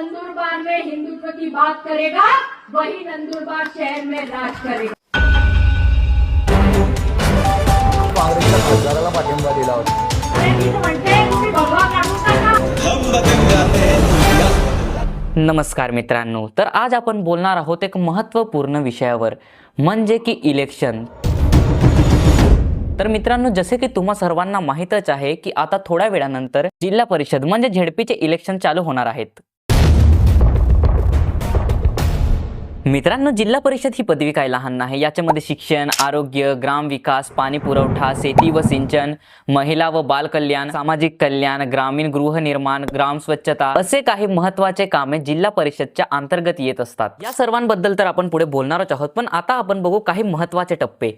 नंदुरबार में हिंदुत्व की बात करेगा वही नंदुरबार शहर में राज करेगा। काँग्रेसच्या खासदाराला पाठिंबा दिला होता. नमस्कार मित्रांनो तर आज आपण बोलणार आहोत एक महत्त्वपूर्ण विषयावर म्हणजे की इलेक्शन. तर मित्रांनो जसे की तुम्हा सर्वांना माहीतच आहे की आता थोड्या वेळानंतर जिल्हा परिषद म्हणजे झेडपीचे इलेक्शन चालू होणार आहेत. मित्रांनो जिल्हा परिषद ही पदवी काय लहान नाही? याच्यामध्ये शिक्षण आरोग्य ग्रामविकास पाणी पुरवठा शेती व सिंचन महिला व बाल कल्याण सामाजिक कल्याण ग्रामीण गृहनिर्माण ग्राम स्वच्छता असे काही महत्त्वाचे कामे जिल्हा परिषदच्या अंतर्गत येत असतात. या सर्वांबद्दल तर आपण पुढे बोलणारच आहोत पण आता आपण बघू काही महत्त्वाचे टप्पे.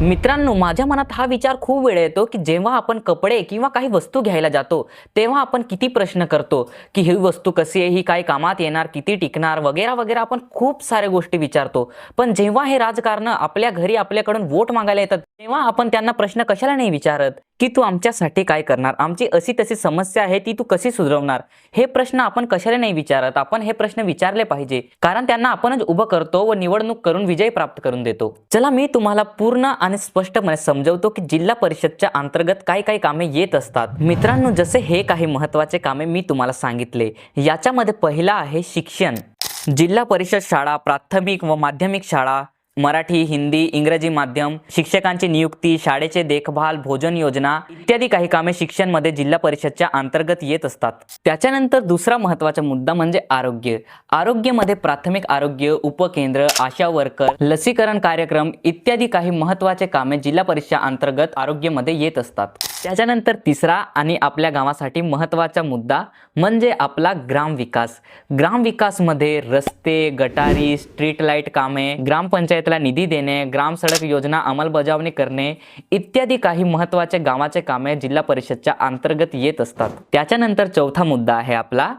मित्रांनो माझ्या मनात हा विचार खूप वेळ येतो की जेव्हा आपण कपडे किंवा काही वस्तू घ्यायला जातो तेव्हा आपण किती प्रश्न करतो की ही वस्तू कशी आहे ही काय कामात येणार किती टिकणार वगैरे वगैरे आपण खूप साऱ्या गोष्टी विचारतो. पण जेव्हा हे राजकारण आपल्या घरी आपल्याकडून वोट मागायला येतात तेव्हा आपण त्यांना प्रश्न कशाला नाही विचारत की तू आमच्यासाठी काय करणार? आमची अशी तशी समस्या आहे ती तू कशी सुधरवणार? हे प्रश्न आपण कशाला नाही विचारत? आपण हे प्रश्न विचारले पाहिजे. कारण त्यांना आपणच उभं करतो व निवडणूक करून विजय प्राप्त करून देतो. चला मी तुम्हाला पूर्ण आणि स्पष्टपणे समजवतो की जिल्हा परिषदच्या अंतर्गत काय काय कामे येत असतात. मित्रांनो जसे हे काही महत्त्वाचे कामे मी तुम्हाला सांगितले याच्यामध्ये पहिला आहे शिक्षण. जिल्हा परिषद शाळा प्राथमिक व माध्यमिक शाळा मराठी हिंदी इंग्रजी माध्यम शिक्षकांची नियुक्ती शाळेचे देखभाल भोजन योजना इत्यादी काही कामे शिक्षणमध्ये जिल्हा परिषदच्या अंतर्गत येत असतात. त्याच्यानंतर दुसरा महत्त्वाचा मुद्दा म्हणजे आरोग्य. आरोग्यामध्ये प्राथमिक आरोग्य उपकेंद्र आशा वर्कर लसीकरण कार्यक्रम इत्यादी काही महत्त्वाचे कामे जिल्हा परिषद अंतर्गत आरोग्यामध्ये येत असतात. त्याच्यानंतर तिसरा आणि आपल्या गावासाठी महत्त्वाचा मुद्दा म्हणजे आपला ग्रामविकास ग्रामविकासमध्ये रस्ते गटारी स्ट्रीट लाइट कामे ग्रामपंचायत ग्रामपंचायतला निधी देणे ग्राम सडक योजना अंमलबजावणी करणे इत्यादी काही महत्त्वाचे गावाचे कामे जिल्हा परिषदच्या अंतर्गत येत असतात. त्याच्यानंतर चौथा मुद्दा आहे आपला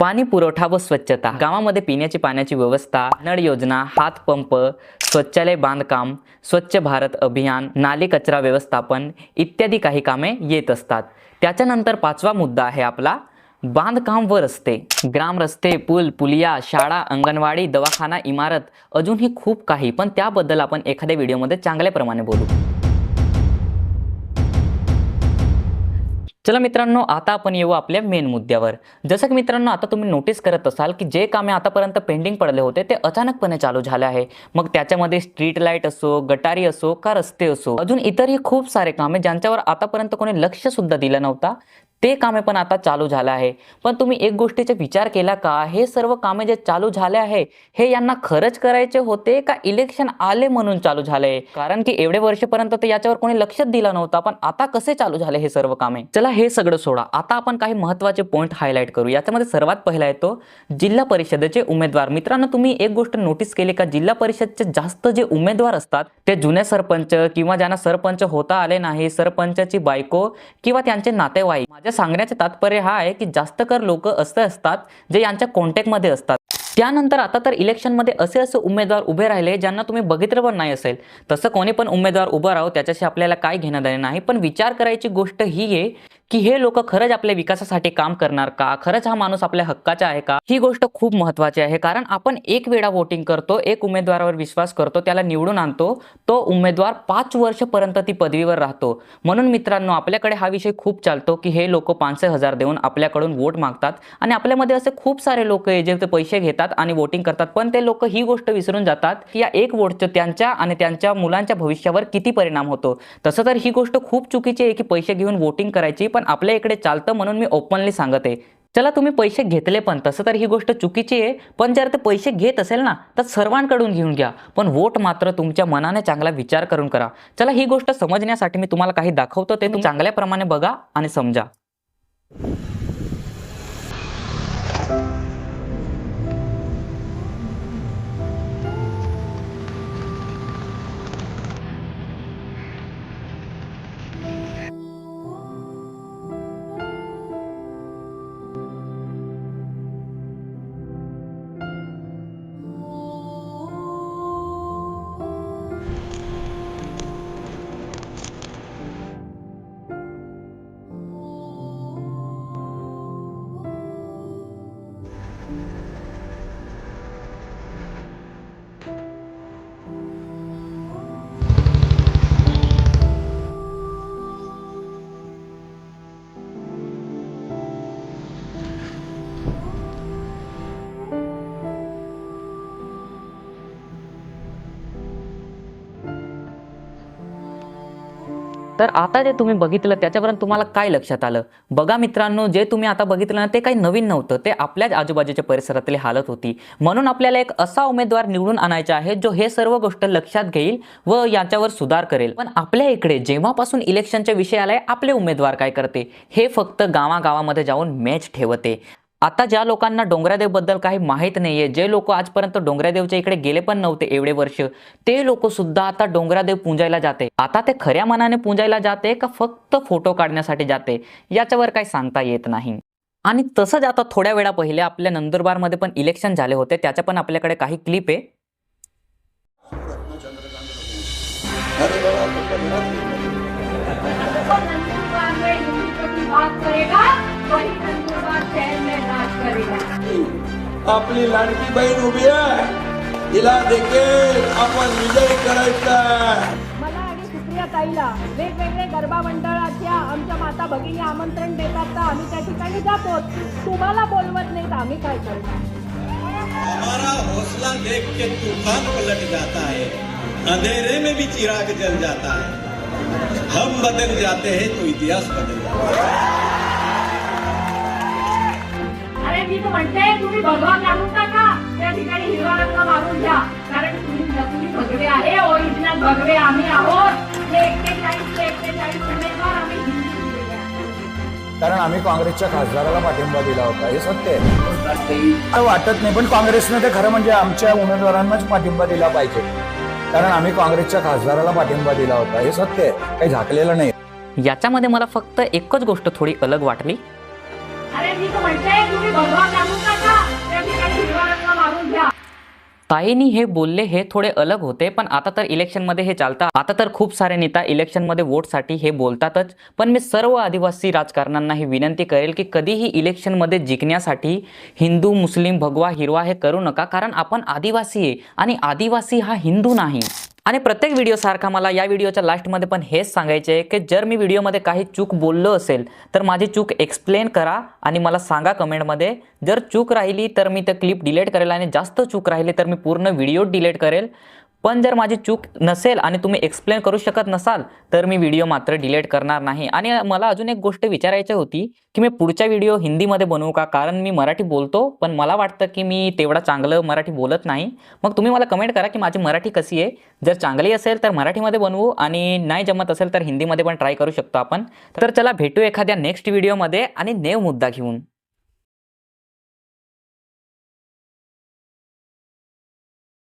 पाणी पुरवठा व स्वच्छता. गावामध्ये पिण्याची पाण्याची व्यवस्था नळ योजना हातपंप स्वच्छालय बांधकाम स्वच्छ भारत अभियान नाले कचरा व्यवस्थापन इत्यादी काही कामे येत असतात. त्याच्यानंतर पाचवा मुद्दा आहे आपला बांधकाम व रस्ते ग्राम रस्ते पूल पुलिया शाळा अंगणवाडी दवाखाना इमारत अजूनही खूप काही. पण त्याबद्दल आपण एखाद्या व्हिडिओमध्ये चांगल्या प्रमाणे बोलू. चला मित्रांनो आता आपण येऊ आपल्या मेन मुद्द्यावर. जसं की मित्रांनो आता तुम्ही नोटीस करत असाल की जे कामे आतापर्यंत पेंडिंग पडले होते ते अचानकपणे चालू झाले आहे. मग त्याच्यामध्ये स्ट्रीट लाइट असो गटारी असो का रस्ते असो अजून इतरही खूप सारे कामे ज्यांच्यावर आतापर्यंत कोणी लक्ष सुद्धा दिलं नव्हता ते कामे पण आता चालू झालं आहे. पण तुम्ही एक गोष्टीचा विचार केला का? हे सर्व कामे जे चालू झाले आहे हे यांना खरंच करायचे होते का इलेक्शन आले म्हणून चालू झाले? कारण की एवढे वर्षपर्यंत तर याच्यावर कोणी लक्षच दिलं नव्हता. पण आता कसे चालू झाले हे सर्व कामे? चला हे सगळं सोडा. आता आपण काही महत्त्वाचे पॉईंट हायलाईट करू. याच्यामध्ये सर्वात पहिला येतो जिल्हा परिषदेचे उमेदवार. मित्रांनो तुम्ही एक गोष्ट नोटीस केली का? जिल्हा परिषदचे जास्त जे उमेदवार असतात ते जुने सरपंच किंवा ज्यांना सरपंच होता आले नाही सरपंचाची बायको किंवा त्यांचे नातेवाईक. माझ्या सांगण्याचे तात्पर्य हा आहे की जास्त कर लोक असे असतात जे यांच्या कॉन्टॅक्टमध्ये असतात. त्यानंतर आता तर इलेक्शनमध्ये असे असे उमेदवार उभे राहिले ज्यांना तुम्ही बघितलं पण नाही असेल. तसं कोणी पण उमेदवार उभं राहो त्याच्याशी आपल्याला काय घेणं देणं नाही. पण विचार करायची गोष्ट ही आहे की हे लोक खरंच आपल्या विकासासाठी काम करणार का? खरंच हा माणूस आपल्या हक्काचा आहे का? ही गोष्ट खूप महत्वाची आहे कारण आपण एक वेळा वोटिंग करतो एक उमेदवारावर विश्वास करतो त्याला निवडून आणतो तो उमेदवार पाच वर्षपर्यंत ती पदवीवर राहतो. म्हणून मित्रांनो आपल्याकडे हा विषय खूप चालतो की हे लोक पाचशे हजार देऊन आपल्याकडून वोट मागतात आणि आपल्यामध्ये असे खूप सारे लोक आहे जे ते पैसे घेतात आणि वोटिंग करतात पण ते लोक ही गोष्ट विसरून जातात की या एक वोटचं त्यांच्या आणि त्यांच्या मुलांच्या भविष्यावर किती परिणाम होतो. तसं तर ही गोष्ट खूप चुकीची आहे की पैसे घेऊन वोटिंग करायची पण आपल्या इकडे चालतं म्हणून मी ओपनली सांगत. आहे चला तुम्ही पैसे घेतले पण तसं तर ही गोष्ट चुकीची आहे पण जर ते पैसे घेत असेल ना तर सर्वांकडून घेऊन घ्या. पण वोट मात्र तुमच्या मनाने चांगला विचार करून करा. चला ही गोष्ट समजण्यासाठी मी तुम्हाला काही दाखवतो ते तुम्ही चांगल्या प्रमाणे बघा आणि समजा. तर आता जे तुम्ही बघितलं त्याच्यापर्यंत तुम्हाला काय लक्षात आलं? बघा मित्रांनो जे तुम्ही आता बघितलं ना ते काही नवीन नव्हतं. ते आपल्याच आजूबाजूच्या परिसरातली हालत होती. म्हणून आपल्याला एक असा उमेदवार निवडून आणायचा आहे जो हे सर्व गोष्ट लक्षात घेईल व याच्यावर सुधार करेल. पण आपल्या इकडे जेव्हापासून इलेक्शनच्या विषय आलाय आपले उमेदवार काय करते? हे फक्त गावागावामध्ये जाऊन मॅच ठेवते. आता ज्या लोकांना डोंगरादेवबद्दल काही माहीत नाहीये जे लोक आजपर्यंत डोंगरादेवच्या इकडे गेले पण नव्हते एवढे वर्ष ते लोक सुद्धा आता डोंगरादेव पूजायला जाते. आता ते खऱ्या मनाने पूजायला जाते का फक्त फोटो काढण्यासाठी जाते याच्यावर काही सांगता येत नाही. आणि तसंच आता थोड्या वेळा पहिले आपल्या नंदुरबारमध्ये पण इलेक्शन झाले होते त्याच्या पण आपल्याकडे काही क्लिप आहे. बात करेगा वही नंदुरबार शहर में आपली लाडकी बहीण उभी आहे. तिला देखील आपण विजयी करायचा आहे. मला आणि सुप्रिया ताईला वेगवेगळे गरबा मंडळाच्या आमच्या माता भगिनी आमंत्रण देतात तर आम्ही त्या ठिकाणी जातो. तुम्हाला बोलवत नाही तर आम्ही काय करणार? हमारा हौसला देख के तूफान पलट जाता है. अंधेरे में भी चिराग जल जाता है. हम बदल जाते हैं तो इतिहास बदल जाता है। मी तर म्हणते तुम्ही भगवा त्या ठिकाणी हिरवा रंग मारून घ्या. कारण तुम्ही नकली भगवे आहे. ओरिजिनल भगवे आम्ही आहोत. एक्केचाळीस एक्केचाळीस उमेदवार आम्ही. कारण आम्ही काँग्रेसच्या खासदाराला पाठिंबा दिला होता. हे सत्य आहे. वाटत नाही पण काँग्रेसने ते खरं म्हणजे आमच्या उमेदवारांनाच पाठिंबा दिला पाहिजे. कारण आम्ही काँग्रेसच्या खासदाराला पाठिंबा दिला होता. हे सत्य आहे. काही झाकलेलं नाही. याच्यामध्ये मला फक्त एकच गोष्ट थोडी अलग वाटली. अरे मी तर तुम्ही त्या ठिकाणी हिरवा रंग मारून घ्या. ताईनी हे बोलले हे थोडे अलग होते पण आता तर इलेक्शनमध्ये हे चालतं. आता तर खूप सारे नेता इलेक्शनमध्ये वोटसाठी हे बोलतातच पण मी सर्व आदिवासी राजकारण्यांना ही विनंती करेल की कधीही इलेक्शनमध्ये जिंकण्यासाठी हिंदू मुस्लिम भगवा हिरवा हे करू नका कारण आपण आदिवासी आहे आणि आदिवासी हा हिंदू नाही. आणि प्रत्येक व्हिडिओसारखा मला या व्हिडिओच्या लास्टमध्ये पण हेच सांगायचे आहे की जर मी व्हिडिओमध्ये काही चूक बोललो असेल तर माझी चूक एक्सप्लेन करा आणि मला सांगा कमेंटमध्ये जर चूक राहिली तर मी ते क्लिप डिलीट करेल आणि जास्त चूक राहिली तर मी पूर्ण व्हिडिओ डिलीट करेल. पण जर माझी चूक नसेल आणि तुम्ही एक्सप्लेन करू शकत नसाल तर मी व्हिडिओ मात्र डिलीट करणार नाही. आणि मला अजून एक गोष्ट विचारायची होती की मी पुढचा व्हिडिओ हिंदीमध्ये बनवू का? कारण मी मराठी बोलतो पण मला वाटतं की मी तेवढा चांगलं मराठी बोलत नाही. मग तुम्ही मला कमेंट करा की माझी मराठी कशी आहे? जर चांगली असेल तर मराठीमध्ये बनवू आणि नाही जमत असेल तर हिंदीमध्ये पण ट्राय करू शकतो आपण. तर चला भेटू एखाद्या नेक्स्ट व्हिडिओमध्ये आणि नेव मुद्दा घेऊन.